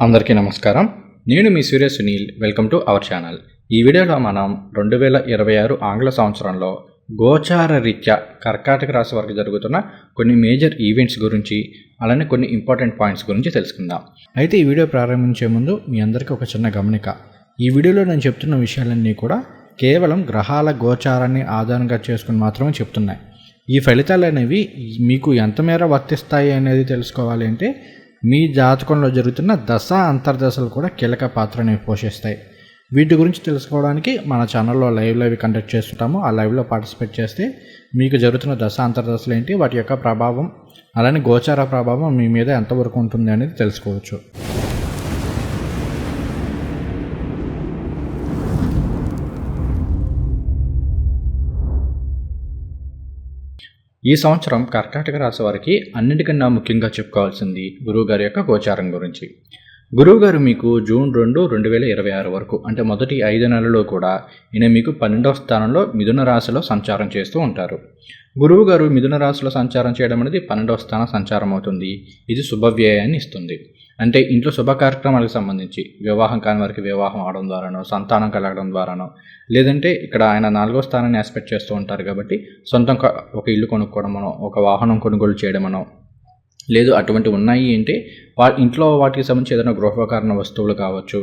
అందరికీ నమస్కారం. నేను మీ Surya Sunil. Welcome to our channel ఈ వీడియోలో మనం రెండు వేల ఇరవై ఆరు ఆంగ్ల సంవత్సరంలో గోచార రీత్యా కర్కాటక రాశి వరకు జరుగుతున్న కొన్ని మేజర్ ఈవెంట్స్ గురించి అలానే కొన్ని ఇంపార్టెంట్ పాయింట్స్ గురించి తెలుసుకుందాం. అయితే ఈ వీడియో ప్రారంభించే ముందు మీ అందరికీ ఒక చిన్న గమనిక. ఈ వీడియోలో నేను చెప్తున్న విషయాలన్నీ కూడా కేవలం గ్రహాల గోచారాన్ని ఆధారంగా చేసుకుని మాత్రమే చెప్తున్నాయి. ఈ ఫలితాలు అనేవి మీకు ఎంత మేర వర్తిస్తాయి అనేది తెలుసుకోవాలి అంటే మీ జాతకంలో జరుగుతున్న దశ అంతర్దశలు కూడా కీలక పాత్రని పోషిస్తాయి. వీటి గురించి తెలుసుకోవడానికి మన ఛానల్లో లైవ్ లైవ్ కండక్ట్ చేస్తుంటాము. ఆ లైవ్లో పార్టిసిపేట్ చేస్తే మీకు జరుగుతున్న దశ అంతర్దశలు ఏంటి వాటి యొక్క ప్రభావం అలానే గోచార ప్రభావం మీ మీద ఎంతవరకు ఉంటుంది అనేది తెలుసుకోవచ్చు. ఈ సంవత్సరం కర్కాటక రాశి వారికి అన్నిటికన్నా ముఖ్యంగా చెప్పుకోవాల్సింది గురువుగారి యొక్క గోచారం గురించి. గురువుగారు మీకు జూన్ రెండు రెండు వేల ఇరవై ఆరు వరకు అంటే మొదటి ఐదు నెలలో కూడా ఈయన మీకు పన్నెండవ స్థానంలో మిథున రాశిలో సంచారం చేస్తూ ఉంటారు. గురువు గారు మిథున రాశిలో సంచారం చేయడం అనేది పన్నెండవ స్థానం సంచారం అవుతుంది. ఇది శుభవ్యయాన్ని ఇస్తుంది. అంటే ఇంట్లో శుభ కార్యక్రమాలకు సంబంధించి వివాహం కాని వారికి వివాహం అవడం ద్వారానో సంతానం కలగడం ద్వారానో లేదంటే ఇక్కడ ఆయన నాలుగో స్థానాన్ని ఆస్పెక్ట్ చేస్తూ ఉంటారు కాబట్టి సొంతం ఒక ఇల్లు కొనుక్కోవడమనో ఒక వాహనం కొనుగోలు చేయడమనో లేదు అటువంటి ఉన్నాయి అంటే వా ఇంట్లో వాటికి సంబంధించి ఏదైనా గృహోపకరణ వస్తువులు కావచ్చు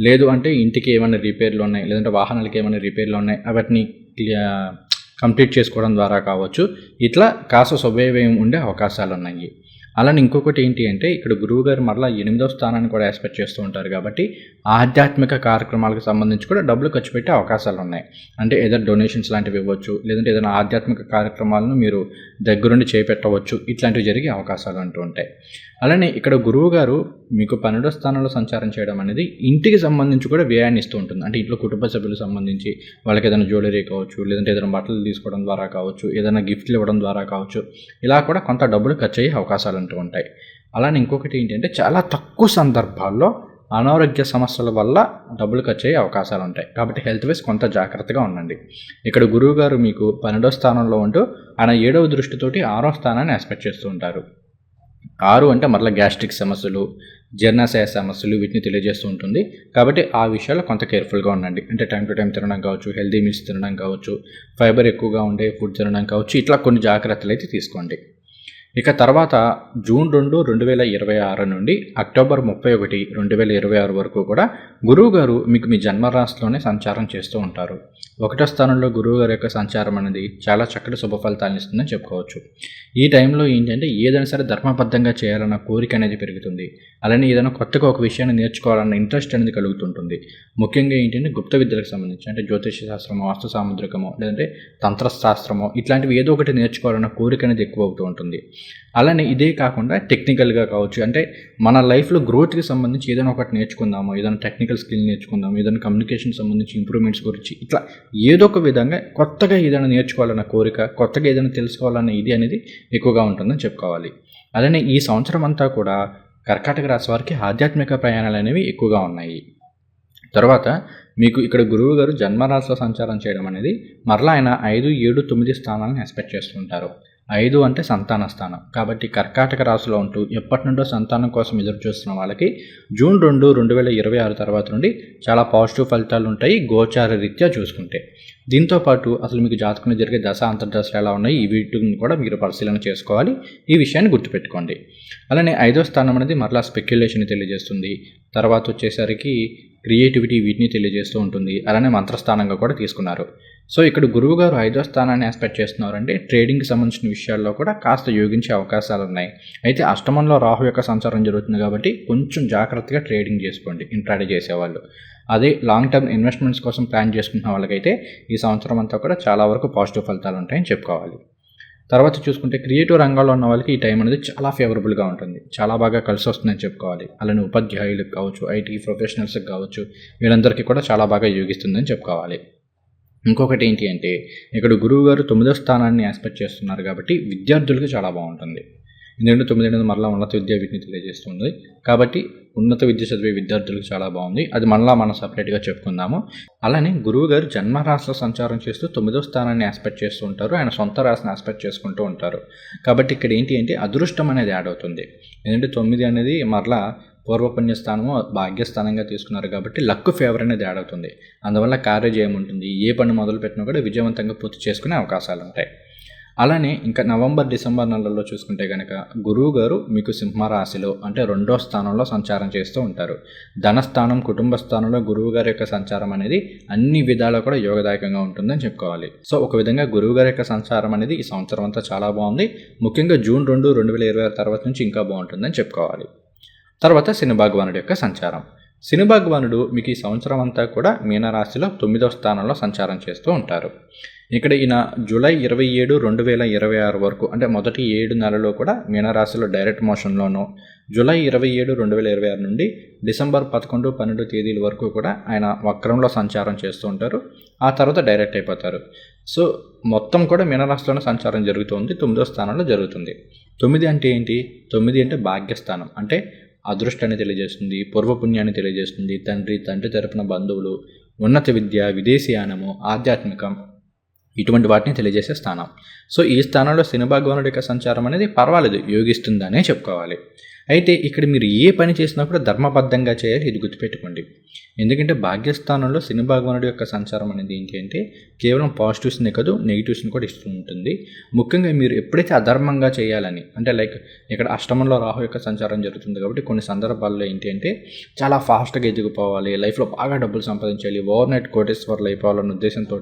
లేదు అంటే ఇంటికి ఏమైనా రిపేర్లు ఉన్నాయి లేదంటే వాహనాలకి ఏమైనా రిపేర్లు ఉన్నాయి వాటిని కంప్లీట్ చేసుకోవడం ద్వారా కావచ్చు. ఇట్లా కాస్త శుభవ్యయం ఉండే అవకాశాలు ఉన్నాయి. అలానే ఇంకొకటి ఏంటి అంటే ఇక్కడ గురువు గారు మరలా ఎనిమిదవ స్థానాన్ని కూడా ఎక్స్పెక్ట్ చేస్తూ ఉంటారు కాబట్టి ఆధ్యాత్మిక కార్యక్రమాలకు సంబంధించి కూడా డబ్బులు ఖర్చు పెట్టే అవకాశాలు ఉన్నాయి. అంటే ఏదైనా డొనేషన్స్ లాంటివి ఇవ్వచ్చు లేదంటే ఏదైనా ఆధ్యాత్మిక కార్యక్రమాలను మీరు దగ్గరుండి చేపెట్టవచ్చు. ఇట్లాంటివి జరిగే అవకాశాలు అంటూ ఉంటాయి. అలానే ఇక్కడ గురువు గారు మీకు పన్నెండో స్థానంలో సంచారం చేయడం అనేది ఇంటికి సంబంధించి కూడా వ్యయాన్ని ఇస్తూ ఉంటుంది. అంటే ఇంట్లో కుటుంబ సభ్యులకు సంబంధించి వాళ్ళకి ఏదైనా జ్యువెలరీ కావచ్చు లేదంటే ఏదైనా బట్టలు తీసుకోవడం ద్వారా కావచ్చు ఏదైనా గిఫ్ట్లు ఇవ్వడం ద్వారా కావచ్చు ఇలా కూడా కొంత డబ్బులు ఖర్చు అయ్యే అవకాశాలు అంటూ ఉంటాయి. అలానే ఇంకొకటి ఏంటంటే చాలా తక్కువ సందర్భాల్లో అనారోగ్య సమస్యల వల్ల డబ్బులు ఖర్చు అయ్యే అవకాశాలు ఉంటాయి. కాబట్టి హెల్త్ వైస్ కొంత జాగ్రత్తగా ఉండండి. ఇక్కడ గురువు గారు మీకు పన్నెండో స్థానంలో ఉంటూ ఆయన ఏడవ దృష్టితోటి ఆరో స్థానాన్ని ఎక్స్పెక్ట్ చేస్తూ ఉంటారు. ఆరు అంటే మరలా గ్యాస్ట్రిక్ సమస్యలు జీర్ణాశయ సమస్యలు వీటిని తెలియజేస్తూ ఉంటుంది. కాబట్టి ఆ విషయాల్లో కొంత కేర్ఫుల్గా ఉండండి. అంటే టైం టు టైం తినడం కావచ్చు హెల్దీ మీల్స్ తినడం కావచ్చు ఫైబర్ ఎక్కువగా ఉండే ఫుడ్ తినడం కావచ్చు ఇట్లా కొన్ని జాగ్రత్తలు అయితే తీసుకోండి. ఇక తర్వాత జూన్ రెండు రెండు వేల ఇరవై ఆరు నుండి అక్టోబర్ ముప్పై ఒకటి రెండు వేల ఇరవై ఆరు వరకు కూడా గురువు గారు మీకు మీ జన్మరాశిలోనే సంచారం చేస్తూ ఉంటారు. ఒకటో స్థానంలో గురువు గారి యొక్క సంచారం అనేది చాలా చక్కటి శుభ ఫలితాలను ఇస్తుందని చెప్పుకోవచ్చు. ఈ టైంలో ఏంటంటే ఏదైనా సరే ధర్మబద్ధంగా చేయాలన్న కోరిక అనేది పెరుగుతుంది. అలానే ఏదైనా కొత్తగా ఒక విషయాన్ని నేర్చుకోవాలన్న ఇంట్రెస్ట్ అనేది కలుగుతుంటుంది. ముఖ్యంగా ఏంటంటే గుప్త విద్యలకు సంబంధించి అంటే జ్యోతిష శాస్త్రమో వాస్తు సాముద్రికమో లేదంటే తంత్రశాస్త్రమో ఇట్లాంటివి ఏదో ఒకటి నేర్చుకోవాలన్న కోరిక అనేది ఎక్కువ అవుతూ ఉంటుంది. అలానే ఇదే కాకుండా టెక్నికల్గా కావచ్చు. అంటే మన లైఫ్లో గ్రోత్కి సంబంధించి ఏదైనా ఒకటి నేర్చుకుందాము ఏదైనా టెక్నికల్ స్కిల్ నేర్చుకుందాము ఏదైనా కమ్యూనికేషన్ సంబంధించి ఇంప్రూవ్మెంట్స్ గురించి ఇట్లా ఏదో ఒక విధంగా కొత్తగా ఏదైనా నేర్చుకోవాలన్న కోరిక కొత్తగా ఏదైనా తెలుసుకోవాలన్న ఇది అనేది ఎక్కువగా ఉంటుందని చెప్పుకోవాలి. అలానే ఈ సంవత్సరం అంతా కూడా కర్కాటక రాశి వారికి ఆధ్యాత్మిక ప్రయాణాలు అనేవి ఎక్కువగా ఉన్నాయి. తర్వాత మీకు ఇక్కడ గురువు గారు జన్మరాశిలో సంచారం చేయడం అనేది మరలా ఆయన ఐదు ఏడు తొమ్మిది స్థానాలను ఎక్స్పెక్ట్ చేస్తుంటారు. ఐదు అంటే సంతాన స్థానం. కాబట్టి కర్కాటక రాశిలో ఉంటూ ఎప్పటి నుండో సంతానం కోసం ఎదురు చూస్తున్న వాళ్ళకి జూన్ రెండు రెండు వేల ఇరవై ఆరు తర్వాత నుండి చాలా పాజిటివ్ ఫలితాలు ఉంటాయి. గోచార రీత్యా చూసుకుంటే. దీంతోపాటు అసలు మీకు జాతకంలో జరిగే దశ అంతర్దశలు ఎలా ఉన్నాయి ఈ వీటిని కూడా మీరు పరిశీలన చేసుకోవాలి. ఈ విషయాన్ని గుర్తుపెట్టుకోండి. అలానే ఐదో స్థానం అనేది మరలా స్పెక్యులేషన్ తెలియజేస్తుంది. తర్వాత వచ్చేసరికి క్రియేటివిటీ వీటిని తెలియజేస్తూ ఉంటుంది. అలానే మంత్రస్థానంగా కూడా తీసుకున్నారు. సో ఇక్కడ గురువు గారు ఐదో స్థానాన్ని ఎక్స్పెక్ట్ చేస్తున్నారంటే ట్రేడింగ్కి సంబంధించిన విషయాల్లో కూడా కాస్త యోగించే అవకాశాలు ఉన్నాయి. అయితే అష్టమంలో రాహు యొక్క సంచారం జరుగుతుంది కాబట్టి కొంచెం జాగ్రత్తగా ట్రేడింగ్ చేసుకోండి. ఇంట్రాడే చేసేవాళ్ళు. అదే లాంగ్ టర్మ్ ఇన్వెస్ట్మెంట్స్ కోసం ప్లాన్ చేసుకున్న వాళ్ళకైతే ఈ సంవత్సరం అంతా కూడా చాలా వరకు పాజిటివ్ ఫలితాలు ఉంటాయని చెప్పుకోవాలి. తర్వాత చూసుకుంటే క్రియేటివ్ రంగాల్లో ఉన్న వాళ్ళకి ఈ టైం అనేది చాలా ఫేవరబుల్గా ఉంటుంది. చాలా బాగా కలిసి వస్తుందని చెప్పుకోవాలి. అలానే ఉపాధ్యాయులకు కావచ్చు ఐటీ ప్రొఫెషనల్స్కి కావచ్చు వీళ్ళందరికీ కూడా చాలా బాగా యోగిస్తుందని చెప్పుకోవాలి. ఇంకొకటి ఏంటి అంటే ఇక్కడ గురువు గారు తొమ్మిదో స్థానాన్ని ఎక్స్పెక్ట్ చేస్తున్నారు కాబట్టి విద్యార్థులకు చాలా బాగుంటుంది. ఎందుకంటే తొమ్మిది ఎనిమిది మరలా ఉన్నత విద్యా వీటిని తెలియజేస్తుంది కాబట్టి ఉన్నత విద్య చదివే విద్యార్థులకు చాలా బాగుంది. అది మళ్ళీ మనం సపరేట్గా చెప్పుకుందాము. అలానే గురువు గారు జన్మ రాశిలో సంచారం చేస్తూ తొమ్మిదో స్థానాన్ని ఆస్పెక్ట్ చేస్తూ ఉంటారు. ఆయన సొంత రాశిని ఆస్పెక్ట్ చేసుకుంటూ ఉంటారు. కాబట్టి ఇక్కడ ఏంటి అంటే అదృష్టం అనేది యాడ్ అవుతుంది. ఎందుకంటే తొమ్మిది అనేది మరలా పూర్వపుణ్యస్థానము భాగ్యస్థానంగా తీసుకున్నారు కాబట్టి లక్ ఫేవర్ అనేది యాడ్ అవుతుంది. అందువల్ల కార్యజయం ఉంటుంది. ఏ పని మొదలు పెట్టినా కూడా విజయవంతంగా పూర్తి చేసుకునే అవకాశాలు ఉంటాయి. అలానే ఇంకా నవంబర్ డిసెంబర్ నెలల్లో చూసుకుంటే కనుక గురువు గారు మీకు సింహరాశిలో అంటే రెండో స్థానంలో సంచారం చేస్తూ ఉంటారు. ధనస్థానం కుటుంబ స్థానంలో గురువు గారి యొక్క సంచారం అనేది అన్ని విధాలా కూడా యోగదాయకంగా ఉంటుందని చెప్పుకోవాలి. సో ఒక విధంగా గురువు గారి యొక్క సంచారం అనేది ఈ సంవత్సరం అంతా చాలా బాగుంది. ముఖ్యంగా జూన్ రెండు రెండు వేల ఇరవై ఆరు తర్వాత నుంచి ఇంకా బాగుంటుందని చెప్పుకోవాలి. తర్వాత శని భగవానుడి యొక్క సంచారం. శని భగవానుడు మీకు ఈ సంవత్సరం అంతా కూడా మీనరాశిలో తొమ్మిదో స్థానంలో సంచారం చేస్తూ ఉంటారు. ఇక్కడ ఈయన జూలై ఇరవై ఏడు రెండు వేల ఇరవై ఆరు వరకు అంటే మొదటి ఏడు నెలలో కూడా మీనరాశిలో డైరెక్ట్ మోషన్లోనూ జూలై ఇరవై ఏడు రెండు వేల ఇరవై ఆరు నుండి డిసెంబర్ పదకొండు పన్నెండు తేదీల వరకు కూడా ఆయన వక్రంలో సంచారం చేస్తూ ఉంటారు. ఆ తర్వాత డైరెక్ట్ అయిపోతారు. సో మొత్తం కూడా మీనరాశిలోనే సంచారం జరుగుతుంది తొమ్మిదో స్థానంలో జరుగుతుంది. తొమ్మిది అంటే ఏంటి? తొమ్మిది అంటే భాగ్యస్థానం. అంటే అదృష్టాన్ని తెలియజేస్తుంది పూర్వపుణ్యాన్ని తెలియజేస్తుంది తండ్రి తండ్రి తరపున బంధువులు ఉన్నత విద్య విదేశీయానము ఆధ్యాత్మికం ఇటువంటి వాటిని తెలియజేసే స్థానం. సో ఈ స్థానంలో శని భగవానుడి యొక్క సంచారం అనేది పర్వాలేదు యోగిస్తుందనే చెప్పుకోవాలి. అయితే ఇక్కడ మీరు ఏ పని చేసినా కూడా ధర్మబద్ధంగా చేయాలి ఇది గుర్తుపెట్టుకోండి. ఎందుకంటే భాగ్యస్థానంలో శని భగవానుడి యొక్క సంచారం అనేది ఏంటి అంటే కేవలం పాజిటివ్స్నే కాదు నెగిటివ్స్ని కూడా ఇస్తూ ఉంటుంది. ముఖ్యంగా మీరు ఎప్పుడైతే అధర్మంగా చేయాలని అంటే లైక్ ఇక్కడ అష్టమంలో రాహు యొక్క సంచారం జరుగుతుంది కాబట్టి కొన్ని సందర్భాల్లో ఏంటి అంటే చాలా ఫాస్ట్గా ఎదిగిపోవాలి లైఫ్లో బాగా డబ్బులు సంపాదించాలి ఓవర్ నైట్ కోటేశ్వర్లు అయిపోవాలన్న ఉద్దేశంతో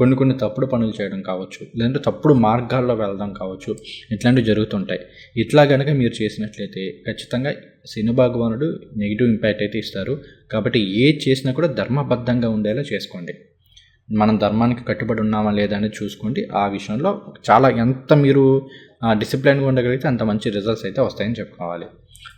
కొన్ని కొన్ని తప్పుడు పనులు చేయడం కావచ్చు లేదంటే తప్పుడు మార్గాల్లో వెళ్ళడం కావచ్చు ఇట్లాంటివి జరుగుతుంటాయి. ఇట్లా కనుక మీరు చేసినట్లయితే ఖచ్చితంగా శని భగవానుడు నెగిటివ్ ఇంపాక్ట్ అయితే ఇస్తారు. కాబట్టి ఏది చేసినా కూడా ధర్మబద్ధంగా ఉండేలా చేసుకోండి. మనం ధర్మానికి కట్టుబడి ఉన్నామా లేదా అనేది చూసుకోండి. ఆ విషయంలో చాలా ఎంత మీరు డిసిప్లైన్గా ఉండగలిగితే అంత మంచి రిజల్ట్స్ అయితే వస్తాయని చెప్పుకోవాలి.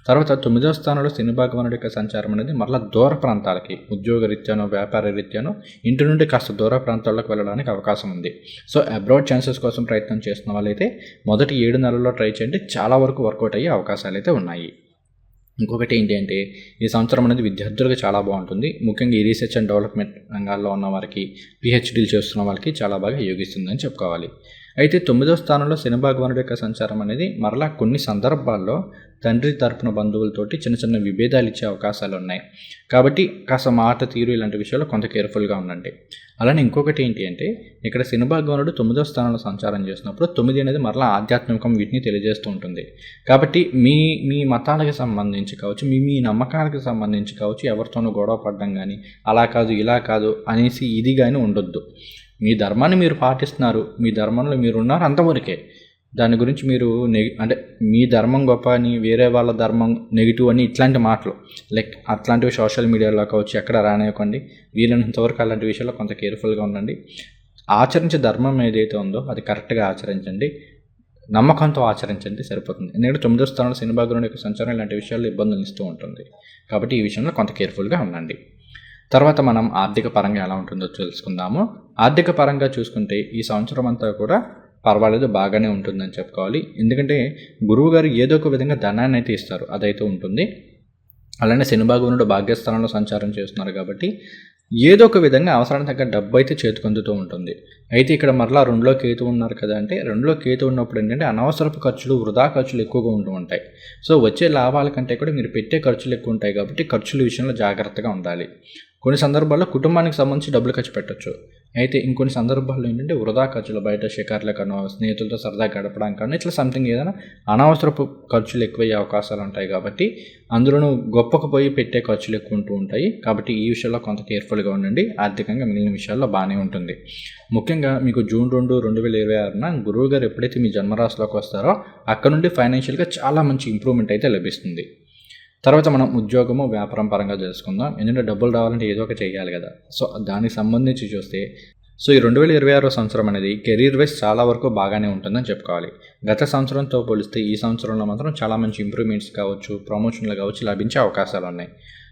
తర్వాత తొమ్మిదవ స్థానంలో శని భగవానుడి యొక్క సంచారం అనేది మరలా దూర ప్రాంతాలకి ఉద్యోగ రీత్యానో వ్యాపార రీత్యానో ఇంటి నుండి కాస్త దూర ప్రాంతాలకు వెళ్ళడానికి అవకాశం ఉంది. సో అబ్రాడ్ ఛాన్సెస్ కోసం ప్రయత్నం చేస్తున్న వాళ్ళైతే మొదటి ఏడు నెలల్లో ట్రై చేయండి. చాలా వరకు వర్కౌట్ అయ్యే అవకాశాలు అయితే ఉన్నాయి. ఇంకొకటి ఏంటి అంటే ఈ సంవత్సరం అనేది విద్యార్థులకు చాలా బాగుంటుంది. ముఖ్యంగా ఈ రీసెర్చ్ అండ్ డెవలప్మెంట్ రంగాల్లో ఉన్న వారికి పిహెచ్డీలు చేస్తున్న వాళ్ళకి చాలా బాగా యోగిస్తుందని చెప్పుకోవాలి. అయితే తొమ్మిదో స్థానంలో శని భగవానుడి యొక్క సంచారం అనేది మరలా కొన్ని సందర్భాల్లో తండ్రి తరపున బంధువులతోటి చిన్న చిన్న విభేదాలు ఇచ్చే అవకాశాలు ఉన్నాయి. కాబట్టి కాస్త మాట తీరు ఇలాంటి విషయాల్లో కొంత కేర్ఫుల్గా ఉండండి. అలానే ఇంకొకటి ఏంటి అంటే ఇక్కడ శని భగవానుడు తొమ్మిదో స్థానంలో సంచారం చేసినప్పుడు తొమ్మిది అనేది మరలా ఆధ్యాత్మికం వీటిని తెలియజేస్తూ ఉంటుంది. కాబట్టి మీ మీ మతాలకు సంబంధించి కావచ్చు మీ మీ నమ్మకాలకు సంబంధించి కావచ్చు ఎవరితోనూ గొడవ పడడం కానీ అలా కాదు ఇలా కాదు అనేసి ఇది కానీ ఉండొద్దు. మీ ధర్మాన్ని మీరు పాటిస్తున్నారు మీ ధర్మంలో మీరు ఉన్నారు అంతవరకే. దాని గురించి మీరు నెగి అంటే మీ ధర్మం గొప్ప అని వేరే వాళ్ళ ధర్మం నెగిటివ్ అని ఇట్లాంటి మాటలు. లైక్ అట్లాంటివి సోషల్ మీడియాలో కావచ్చు ఎక్కడ రానివ్వకండి. వీలైనంతవరకు అలాంటి విషయాల్లో కొంత కేర్ఫుల్గా ఉండండి. ఆచరించే ధర్మం ఏదైతే ఉందో అది కరెక్ట్గా ఆచరించండి. నమ్మకంతో ఆచరించండి సరిపోతుంది. ఎందుకంటే తొమ్మిదో స్థానంలో శని భగవానుడి యొక్క సంచారం ఇలాంటి విషయాల్లో ఇబ్బందులు ఇస్తూ ఉంటుంది. కాబట్టి ఈ విషయంలో కొంత కేర్ఫుల్గా ఉండండి. తర్వాత మనం ఆర్థిక పరంగా ఎలా ఉంటుందో తెలుసుకుందాము. ఆర్థిక పరంగా చూసుకుంటే ఈ సంవత్సరం అంతా కూడా పర్వాలేదు బాగానే ఉంటుందని చెప్పుకోవాలి. ఎందుకంటే గురువు గారు ఏదో ఒక విధంగా ధనాన్ని అయితే ఇస్తారు అదైతే ఉంటుంది. అలానే శనిభాగవనుడు భాగ్యస్థానంలో సంచారం చేస్తున్నారు కాబట్టి ఏదో ఒక విధంగా అవసరానికి తగ్గ డబ్బు అయితే చేతికొందుతూ ఉంటుంది. అయితే ఇక్కడ మరలా రెండులో కేతు ఉన్నారు కదా అంటే రెండులో కేతు ఉన్నప్పుడు ఏంటంటే అనవసరపు ఖర్చులు వృధా ఖర్చులు ఎక్కువగా ఉంటూ ఉంటాయి. సో వచ్చే లాభాల కంటే కూడా మీరు పెట్టే ఖర్చులు ఎక్కువ ఉంటాయి కాబట్టి ఖర్చుల విషయంలో జాగ్రత్తగా ఉండాలి. కొన్ని సందర్భాల్లో కుటుంబానికి సంబంధించి డబ్బులు ఖర్చు పెట్టచ్చు. అయితే ఇంకొన్ని సందర్భాల్లో ఏంటంటే వృధా ఖర్చులు బయట షికార్లకనో స్నేహితులతో సరదా గడపడానికనో ఇట్లా సంథింగ్ ఏదైనా అనవసరపు ఖర్చులు ఎక్కువయ్యే అవకాశాలు ఉంటాయి కాబట్టి అందులోనూ గొప్పకు పోయి పెట్టే ఖర్చులు ఎక్కువ ఉంటూ ఉంటాయి. కాబట్టి ఈ విషయంలో కొంత కేర్ఫుల్గా ఉండండి. ఆర్థికంగా మిగిలిన విషయాల్లో బాగానే ఉంటుంది. ముఖ్యంగా మీకు జూన్ రెండు రెండు వేల ఇరవై ఆరున గురువు గారు ఎప్పుడైతే మీ జన్మరాశిలోకి వస్తారో అక్కడ నుండి ఫైనాన్షియల్గా చాలా మంచి ఇంప్రూవ్మెంట్ అయితే లభిస్తుంది. తర్వాత మనం ఉద్యోగము వ్యాపారం పరంగా చేసుకుందాం. ఎందుకంటే డబ్బులు రావాలంటే ఏదో ఒక చేయాలి కదా. సో దానికి సంబంధించి చూస్తే సో ఈ రెండు వేల ఇరవై ఆరో సంవత్సరం అనేది కెరీర్ వైజ్ చాలా వరకు బాగానే ఉంటుందని చెప్పుకోవాలి. గత సంవత్సరంతో పోలిస్తే ఈ సంవత్సరంలో మాత్రం చాలా మంచి ఇంప్రూవ్మెంట్స్ కావచ్చు ప్రమోషన్లు కావచ్చు లభించే అవకాశాలు ఉన్నాయి.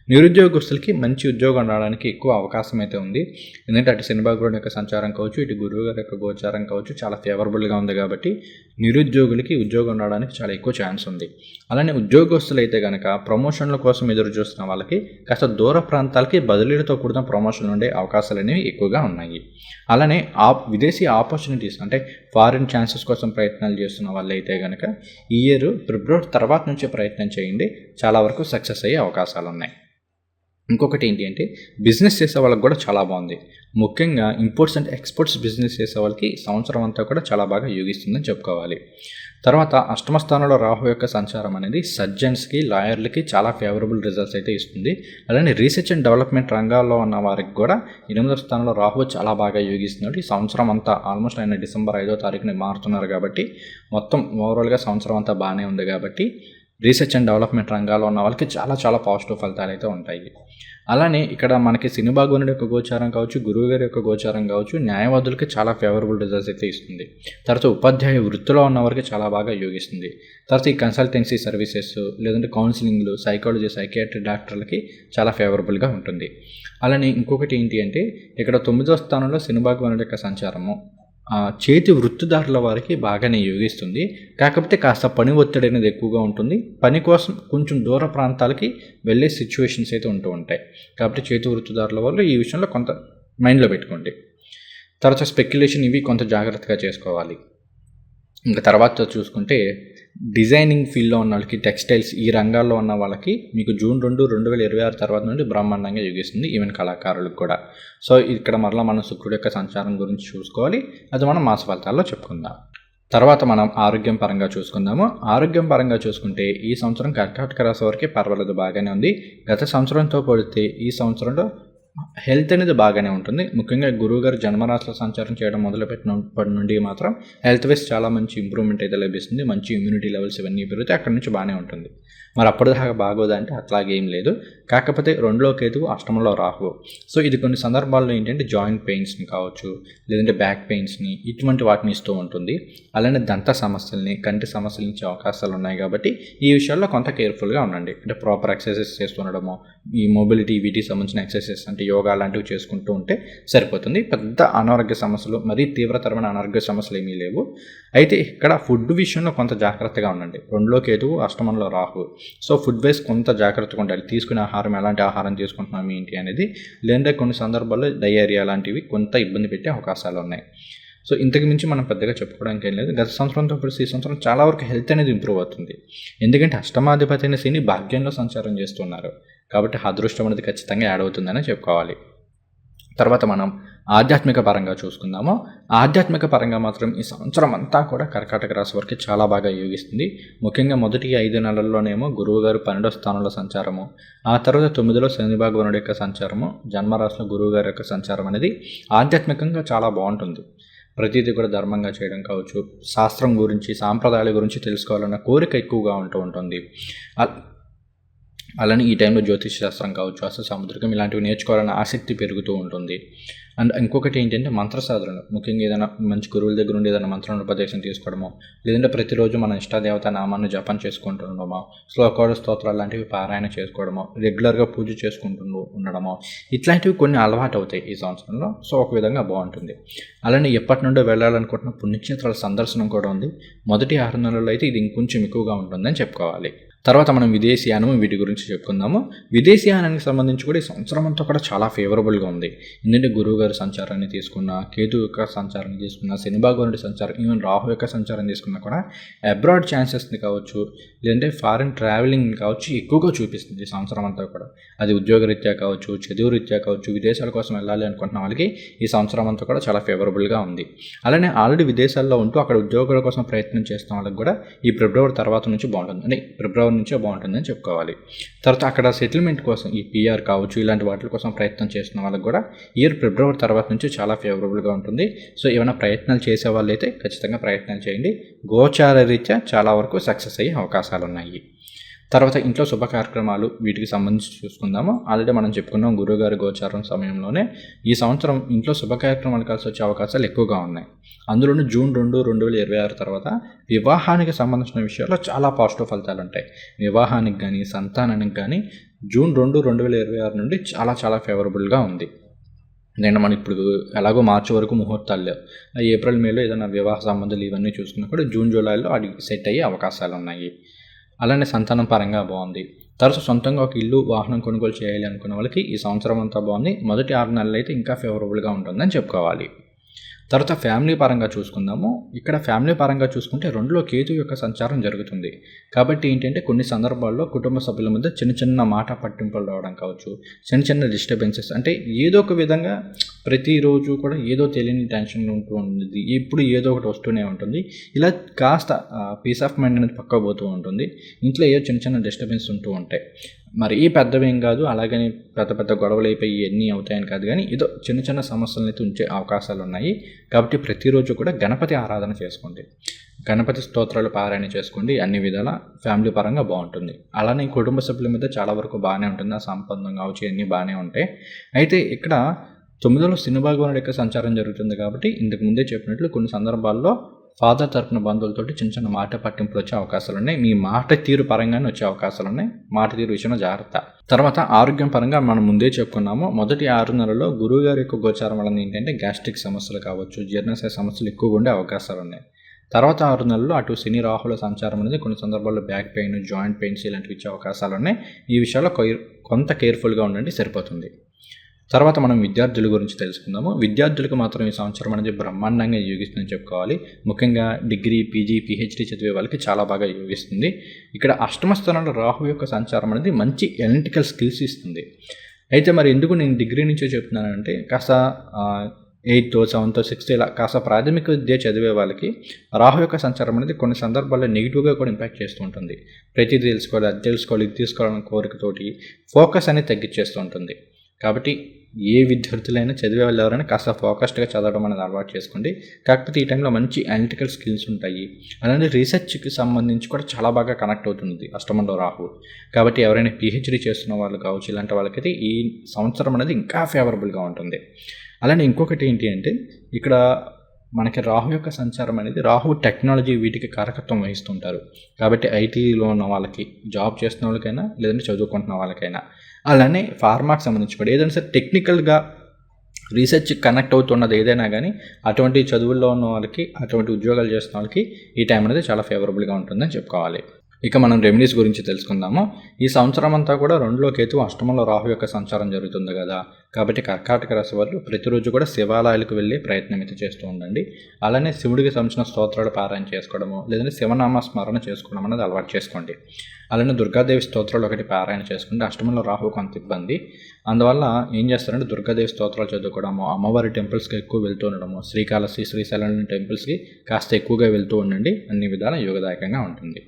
నిరుద్యోగస్తులకి మంచి ఉద్యోగం రావడానికి ఎక్కువ అవకాశం అయితే ఉంది. ఎందుకంటే అటు శనిభాగుడు యొక్క సంచారం కావచ్చు ఇటు గురువు గారి యొక్క గోచారం కావచ్చు చాలా ఫేవరబుల్గా ఉంది కాబట్టి నిరుద్యోగులకి ఉద్యోగం రావడానికి చాలా ఎక్కువ ఛాన్స్ ఉంది. అలానే ఉద్యోగస్తులు అయితే కనుక ప్రమోషన్ల కోసం ఎదురు చూస్తున్న వాళ్ళకి కాస్త దూర ప్రాంతాలకి బదిలీలతో కూడిన ప్రమోషన్లు ఉండే అవకాశాలు అనేవి ఎక్కువగా ఉన్నాయి. అలానే ఆ విదేశీ ఆపర్చునిటీస్ అంటే ఫారిన్ ఛాన్సెస్ కోసం ప్రయత్నాలు చేస్తున్న వాళ్ళు అయితే కనుక ఈ ఇయర్ ఫిబ్రవరి తర్వాత నుంచే ప్రయత్నం చేయండి. చాలా వరకు సక్సెస్ అయ్యే అవకాశాలు ఉన్నాయి. ఇంకొకటి ఏంటి అంటే బిజినెస్ చేసే వాళ్ళకి కూడా చాలా బాగుంది. ముఖ్యంగా ఇంపోర్ట్స్ అండ్ ఎక్స్పోర్ట్స్ బిజినెస్ చేసే వాళ్ళకి సంవత్సరం అంతా కూడా చాలా బాగా యోగిస్తుందని చెప్పుకోవాలి. తర్వాత అష్టమ స్థానంలో రాహు యొక్క సంచారం అనేది సర్జన్స్కి లాయర్లకి చాలా ఫేవరబుల్ రిజల్ట్స్ అయితే ఇస్తుంది. అలానే రీసెర్చ్ అండ్ డెవలప్మెంట్ రంగాల్లో ఉన్న వారికి కూడా ఎనిమిదవ స్థానంలో రాహు చాలా బాగా యోగిస్తున్నాడు ఈ సంవత్సరం అంతా ఆల్మోస్ట్ ఆయన డిసెంబర్ ఐదో తారీఖుని మారుతున్నారు కాబట్టి మొత్తం ఓవరాల్గా సంవత్సరం అంతా బాగానే ఉంది కాబట్టి రీసెర్చ్ అండ్ డెవలప్మెంట్ రంగాల్లో ఉన్న వాళ్ళకి చాలా చాలా పాజిటివ్ ఫలితాలు అయితే ఉంటాయి. అలానే ఇక్కడ మనకి సినీ యొక్క గోచారం కావచ్చు గురువు గారి యొక్క గోచారం కావచ్చు న్యాయవాదులకి చాలా ఫేవరబుల్ రిజల్ట్స్ అయితే ఇస్తుంది. తర్వాత ఉపాధ్యాయ వృత్తిలో ఉన్న వారికి చాలా బాగా యోగిస్తుంది. తర్వాత ఈ కన్సల్టెన్సీ సర్వీసెస్ లేదంటే కౌన్సిలింగ్లు సైకాలజీ సైకియాట్రీ డాక్టర్లకి చాలా ఫేవరబుల్గా ఉంటుంది. అలానే ఇంకొకటి ఏంటి అంటే ఇక్కడ తొమ్మిదో స్థానంలో సినీ యొక్క సంచారము. చేతి వృత్తిదారుల వారికి బాగానే యోగిస్తుంది. కాకపోతే కాస్త పని ఒత్తిడి అనేది ఎక్కువగా ఉంటుంది. పని కోసం కొంచెం దూర ప్రాంతాలకి వెళ్ళే సిచ్యువేషన్స్ అయితే ఉంటూ ఉంటాయి. కాబట్టి చేతి వృత్తిదారుల వాళ్ళు ఈ విషయంలో కొంత మైండ్లో పెట్టుకోండి. తర్వాత స్పెక్యులేషన్ ఇవి కొంత జాగ్రత్తగా చేసుకోవాలి. ఇంకా తర్వాత చూసుకుంటే డిజైనింగ్ ఫీల్డ్లో ఉన్న వాళ్ళకి టెక్స్టైల్స్ ఈ రంగాల్లో ఉన్న వాళ్ళకి మీకు జూన్ రెండు రెండు వేల ఇరవై ఆరు తర్వాత నుండి బ్రహ్మాండంగా యోగిస్తుంది ఈవెన్ కళాకారులకు కూడా. సో ఇక్కడ మరలా మనం శుక్రుడు యొక్క సంచారం గురించి చూసుకోవాలి. అది మనం మాస ఫలితాల్లో చెప్పుకుందాం. తర్వాత మనం ఆరోగ్యం పరంగా చూసుకుందాము. ఆరోగ్యం పరంగా చూసుకుంటే ఈ సంవత్సరం కర్కాటక రాశి వారికి పర్వాలేదు బాగానే ఉంది. గత సంవత్సరంతో పోలిస్తే ఈ సంవత్సరంలో హెల్త్ అనేది బాగానే ఉంటుంది. ముఖ్యంగా గురువుగారు జన్మరాశిలో సంచారం చేయడం మొదలుపెట్టినప్పటి నుండి మాత్రం హెల్త్ వైస్ చాలా మంచి ఇంప్రూవ్మెంట్ అయితే లభిస్తుంది. మంచి ఇమ్యూనిటీ లెవెల్స్ ఇవన్నీ పెరిగితే అక్కడ నుంచి బాగానే ఉంటుంది. మరి అప్పటిదాకా బాగోదంటే అట్లాగేం లేదు. కాకపోతే రెండులో కేతువు అష్టమంలో రాహువు. సో ఇది కొన్ని సందర్భాల్లో ఏంటంటే జాయింట్ పెయిన్స్ని కావచ్చు లేదంటే బ్యాక్ పెయిన్స్ని ఇటువంటి వాటిని ఇస్తూ ఉంటుంది. అలానే దంత సమస్యల్ని కంటి సమస్యలు ఇచ్చే అవకాశాలు ఉన్నాయి కాబట్టి ఈ విషయాల్లో కొంత కేర్ఫుల్గా ఉండండి. అంటే ప్రాపర్ ఎక్సర్సైజ్ చేస్తుండడము ఈ మొబిలిటీ వీటికి సంబంధించిన ఎక్సర్సైజ్ అంటే యోగా లాంటివి చేసుకుంటూ ఉంటే సరిపోతుంది. పెద్ద అనారోగ్య సమస్యలు మరీ తీవ్రతరమైన అనారోగ్య సమస్యలు ఏమీ లేవు. అయితే ఇక్కడ ఫుడ్ విషయంలో కొంత జాగ్రత్తగా ఉండండి. రెండులో కేతువు అష్టమంలో రాహు. సో ఫుడ్ వైస్ కొంత జాగ్రత్తగా ఉండాలి. తీసుకునే ఆహారం ఎలాంటి ఆహారం తీసుకుంటున్నాం ఏంటి అనేది లేదా కొన్ని సందర్భాల్లో డయేరియా లాంటివి కొంత ఇబ్బంది పెట్టే అవకాశాలు ఉన్నాయి. సో ఇంతకు మించి మనం పెద్దగా చెప్పుకోవడానికి ఏం లేదు. గత సంవత్సరంతో పోలిస్తే ఈ సంవత్సరం చాలా వరకు హెల్త్ అనేది ఇంప్రూవ్ అవుతుంది. ఎందుకంటే అష్టమాధిపతి అయిన శని భాగ్యంలో సంచారం చేస్తున్నారు. కాబట్టి అదృష్టం అనేది ఖచ్చితంగా యాడ్ అవుతుందని చెప్పుకోవాలి. తర్వాత మనం ఆధ్యాత్మిక పరంగా చూసుకుందాము? ఆధ్యాత్మిక పరంగా మాత్రం ఈ సంవత్సరం అంతా కూడా కర్కాటక రాశి వారికి చాలా బాగా యోగిస్తుంది. ముఖ్యంగా మొదటి ఐదు నెలల్లోనేమో గురువు గారు పన్నెండో స్థానంలో సంచారము. ఆ తర్వాత తొమ్మిదిలో శని భగవానుడి యొక్క సంచారము. జన్మరాశిలో గురువు గారి యొక్క సంచారం అనేది ఆధ్యాత్మికంగా చాలా బాగుంటుంది. ప్రతిదీ కూడా ధర్మంగా చేయడం కావచ్చు. శాస్త్రం గురించి సాంప్రదాయాల గురించి తెలుసుకోవాలన్న కోరిక ఎక్కువగా ఉంటూ ఉంటుంది. అలానే ఈ టైంలో జ్యోతిష్ శాస్త్రం కావచ్చు అసలు సముద్రకం ఇలాంటివి నేర్చుకోవాలన్న ఆసక్తి పెరుగుతూ ఉంటుంది. అండ్ ఇంకొకటి ఏంటంటే మంత్ర సాధనలు ముఖ్యంగా ఏదైనా మంచి గురువుల దగ్గర ఉండి ఏదైనా మంత్రం ఉపదేశం తీసుకోవడమో లేదంటే ప్రతిరోజు మన ఇష్టాదేవత నామాన్ని జపం చేసుకుంటుండమో శ్లోకాలు స్తోత్రాలు లాంటివి పారాయణ చేసుకోవడమో రెగ్యులర్గా పూజ చేసుకుంటూ ఉండడమో ఇట్లాంటివి కొన్ని అలవాటు అవుతాయి ఈ సంవత్సరంలో. సో ఒక విధంగా బాగుంటుంది. అలానే ఎప్పటి నుండో వెళ్ళాలనుకుంటున్న పుణ్యక్షేత్రాల సందర్శనం కూడా ఉంది. మొదటి ఆరు నెలల్లో అయితే ఇది ఇంకొంచెం ఎక్కువగా ఉంటుందని చెప్పుకోవాలి. తర్వాత మనం విదేశీయానం వీటి గురించి చెప్పుకుందాము. విదేశీయానానికి సంబంధించి కూడా ఈ సంవత్సరం అంతా కూడా చాలా ఫేవరబుల్గా ఉంది. ఎందుకంటే గురువు గారి సంచారాన్ని తీసుకున్న కేతు యొక్క సంచారాన్ని తీసుకున్న శని భగవానుడి సంచారం ఈవెన్ రాహు యొక్క సంచారం తీసుకున్నా కూడా అబ్రాడ్ ఛాన్సెస్ని కావచ్చు లేదంటే ఫారిన్ ట్రావెలింగ్ కావచ్చు ఎక్కువగా చూపిస్తుంది ఈ సంవత్సరం అంతా కూడా. అది ఉద్యోగరీత్యా కావచ్చు చదువు రీత్యా కావచ్చు విదేశాల కోసం వెళ్ళాలి అనుకుంటున్న వాళ్ళకి ఈ సంవత్సరం అంతా కూడా చాలా ఫేవరబుల్గా ఉంది. అలానే ఆల్రెడీ విదేశాల్లో ఉంటూ అక్కడ ఉద్యోగాల కోసం ప్రయత్నం చేస్తున్న వాళ్ళకి కూడా ఈ ఫిబ్రవరి తర్వాత నుంచి బాగుంటుంది. అంటే ఫిబ్రవరి నుంచే బాగుంటుందని చెప్పుకోవాలి. తర్వాత అక్కడ సెటిల్మెంట్ కోసం ఈ పిఆర్ కావచ్చు ఇలాంటి వాటి కోసం ప్రయత్నం చేస్తున్న వాళ్ళకి కూడా ఇయర్ ఫిబ్రవరి తర్వాత నుంచి చాలా ఫేవరబుల్గా ఉంటుంది. సో ఏమైనా ప్రయత్నాలు చేసే వాళ్ళు అయితే ఖచ్చితంగా ప్రయత్నాలు చేయండి. గోచార రీత్యా చాలా వరకు సక్సెస్ అయ్యే అవకాశాలు ఉన్నాయి తర్వాత ఇంట్లో శుభ కార్యక్రమాలు వీటికి సంబంధించి చూసుకుందాము. ఆల్రెడీ మనం చెప్పుకున్నాం గురువుగారి గోచారం సమయంలోనే ఈ సంవత్సరం ఇంట్లో శుభ కార్యక్రమాలు కలిసి వచ్చే అవకాశాలు ఎక్కువగా ఉన్నాయి. అందులోనూ జూన్ రెండు రెండు వేల ఇరవై ఆరు తర్వాత వివాహానికి సంబంధించిన విషయాల్లో చాలా పాజిటివ్ ఫలితాలు ఉంటాయి. వివాహానికి కానీ సంతానానికి కానీ జూన్ రెండు రెండు వేల ఇరవై ఆరు నుండి చాలా చాలా ఫేవరబుల్గా ఉంది. నేను మనం ఇప్పుడు ఎలాగో మార్చి వరకు ముహూర్తాలు లేవు. ఏప్రిల్ మేలో ఏదైనా వివాహ సంబంధాలు ఇవన్నీ చూసుకున్నప్పుడు జూన్ జూలైలో అడిగి సెట్ అయ్యే అవకాశాలు ఉన్నాయి. అలానే సంతానం పరంగా బాగుంది. తరచు సొంతంగా ఒక ఇల్లు వాహనం కొనుగోలు చేయాలి అనుకున్న వాళ్ళకి ఈ సంవత్సరం అంతా బాగుంది. మొదటి ఆరు నెలలు అయితే ఇంకా ఫేవరబుల్గా ఉంటుందని చెప్పుకోవాలి. తర్వాత ఫ్యామిలీ పరంగా చూసుకుందాము. ఇక్కడ ఫ్యామిలీ పరంగా చూసుకుంటే రెండులో కేతు యొక్క సంచారం జరుగుతుంది. కాబట్టి ఏంటంటే కొన్ని సందర్భాల్లో కుటుంబ సభ్యుల మధ్య చిన్న చిన్న మాట పట్టింపులు రావడం కావచ్చు చిన్న చిన్న డిస్టర్బెన్సెస్ అంటే ఏదో ఒక విధంగా ప్రతిరోజు కూడా ఏదో తెలియని టెన్షన్ ఉంటూ ఉంటుంది. ఎప్పుడు ఏదో ఒకటి వస్తూనే ఉంటుంది. ఇలా కాస్త పీస్ ఆఫ్ మైండ్ అనేది పక్క పోతూ ఉంటుంది. ఇంట్లో ఏదో చిన్న చిన్న డిస్టర్బెన్స్ ఉంటూ ఉంటాయి. మరి ఈ పెద్దవేం కాదు అలాగని పెద్ద పెద్ద గొడవలు అయిపోయి ఎన్ని అవుతాయని కాదు కానీ ఏదో చిన్న చిన్న సమస్యలను అయితే ఉంచే అవకాశాలు ఉన్నాయి. కాబట్టి ప్రతిరోజు కూడా గణపతి ఆరాధన చేసుకోండి. గణపతి స్తోత్రాలు పారాయణ చేసుకోండి. అన్ని విధాల ఫ్యామిలీ పరంగా బాగుంటుంది. అలానే కుటుంబ సభ్యుల మీద చాలా వరకు బాగానే ఉంటుంది. ఆ సంబంధం కావచ్చు అన్నీ బాగానే ఉంటాయి. అయితే ఇక్కడ తొమ్మిదిలో సినిమా భగవానుడి యొక్క సంచారం జరుగుతుంది కాబట్టి ఇంతకు ముందే చెప్పినట్లు కొన్ని సందర్భాల్లో ఫాదర్ తరపున బంధువులతోటి చిన్న చిన్న మాట పట్టింపులు వచ్చే అవకాశాలు ఉన్నాయి. మీ మాట తీరు పరంగానే వచ్చే అవకాశాలు ఉన్నాయి. మాట తీరు విషయంలో జాగ్రత్త. తర్వాత ఆరోగ్యం పరంగా మనం ముందే చెప్పుకున్నాము. మొదటి ఆరు నెలల్లో గురువు గారి యొక్క గోచారం వలన ఏంటంటే గ్యాస్ట్రిక్ సమస్యలు కావచ్చు జీర్ణశయ సమస్యలు ఎక్కువగా ఉండే అవకాశాలు ఉన్నాయి. తర్వాత ఆరు నెలల్లో అటు శని రాహుల సంచారం అనేది కొన్ని సందర్భాల్లో బ్యాక్ పెయిన్ జాయింట్ పెయిన్స్ ఇలాంటివి ఇచ్చే అవకాశాలు ఉన్నాయి. ఈ విషయాల్లో కొంత కేర్ఫుల్గా ఉండండి సరిపోతుంది. తర్వాత మనం విద్యార్థుల గురించి తెలుసుకుందాము. విద్యార్థులకు మాత్రం ఈ సంవత్సరం అనేది బ్రహ్మాండంగా యోగిస్తుందని చెప్పుకోవాలి. ముఖ్యంగా డిగ్రీ పీజీ పిహెచ్డీ చదివే వాళ్ళకి చాలా బాగా యోగిస్తుంది. ఇక్కడ అష్టమ స్థానంలో రాహు యొక్క సంచారం అనేది మంచి ఎలక్ట్రికల్ స్కిల్స్ ఇస్తుంది. అయితే మరి ఎందుకు నేను డిగ్రీ నుంచే చెప్తున్నానంటే కాస్త ఎయిత్ సెవెంత్ సిక్స్త్ ఇలా కాస్త ప్రాథమిక విద్య చదివే వాళ్ళకి రాహు యొక్క సంచారం అనేది కొన్ని సందర్భాల్లో నెగిటివ్గా కూడా ఇంపాక్ట్ చేస్తూ ఉంటుంది. ప్రతిదీ తెలుసుకోవాలి అది తెలుసుకోవాలి ఇది తీసుకోవాలన్న కోరికతోటి ఫోకస్ అనేది తగ్గించేస్తూ ఉంటుంది. కాబట్టి ఏ విద్యార్థులైనా చదివే వాళ్ళు ఎవరైనా కాస్త ఫోకస్డ్గా చదవడం అనేది అలవాటు చేసుకోండి. కాకపోతే ఈ టైంలో మంచి అనలిటికల్ స్కిల్స్ ఉంటాయి. అలానే రీసెర్చ్కి సంబంధించి కూడా చాలా బాగా కనెక్ట్ అవుతుంది అష్టమంలో రాహు. కాబట్టి ఎవరైనా పిహెచ్డీ చేస్తున్న వాళ్ళు కావచ్చు ఇలాంటి వాళ్ళకైతే ఈ సంవత్సరం అనేది ఇంకా ఫేవరబుల్గా ఉంటుంది. అలానే ఇంకొకటి ఏంటి అంటే ఇక్కడ మనకి రాహు యొక్క సంచారం అనేది రాహు టెక్నాలజీ వీటికి కారకత్వం వహిస్తుంటారు. కాబట్టి ఐటీలో ఉన్న వాళ్ళకి జాబ్ చేస్తున్న వాళ్ళకైనా లేదంటే చదువుకుంటున్న వాళ్ళకైనా. అలానే ఫార్మాకి సంబంధించి కూడా ఏదైనా సరే టెక్నికల్గా రీసెర్చ్ కనెక్ట్ అవుతున్నది ఏదైనా కానీ అటువంటి చదువుల్లో ఉన్న వాళ్ళకి అటువంటి ఉద్యోగాలు చేస్తున్న వాళ్ళకి ఈ టైం అనేది చాలా ఫేవరబుల్గా ఉంటుందని చెప్పుకోవాలి. ఇక మనం రెమెడీస్ గురించి తెలుసుకుందాము. ఈ సంవత్సరం అంతా కూడా రెండులో కేతు అష్టమంలో రాహు యొక్క సంచారం జరుగుతుంది కదా. కాబట్టి కర్కాటక రాశి వాళ్ళు ప్రతిరోజు కూడా శివాలయాలకు వెళ్ళి ప్రయత్నం అయితే చేస్తూ ఉండండి. అలానే శివుడికి సంబంధించిన స్తోత్రాలు పారాయణ చేసుకోవడము లేదంటే శివనామ స్మరణ చేసుకోవడం అనేది అలవాటు చేసుకోండి. అలానే దుర్గాదేవి స్తోత్రాలు ఒకటి పారాయణ చేసుకుంటే అష్టమంలో రాహు కొంత ఇబ్బంది. అందువల్ల ఏం చేస్తారంటే దుర్గాదేవి స్తోత్రాలు చదువుకోవడము అమ్మవారి టెంపుల్స్కి ఎక్కువ వెళ్తూ ఉండడము శ్రీకాళహస్తి శ్రీశైలం టెంపుల్స్కి కాస్త ఎక్కువగా వెళ్తూ ఉండండి. అన్ని విధాల యోగదాయకంగా ఉంటుంది.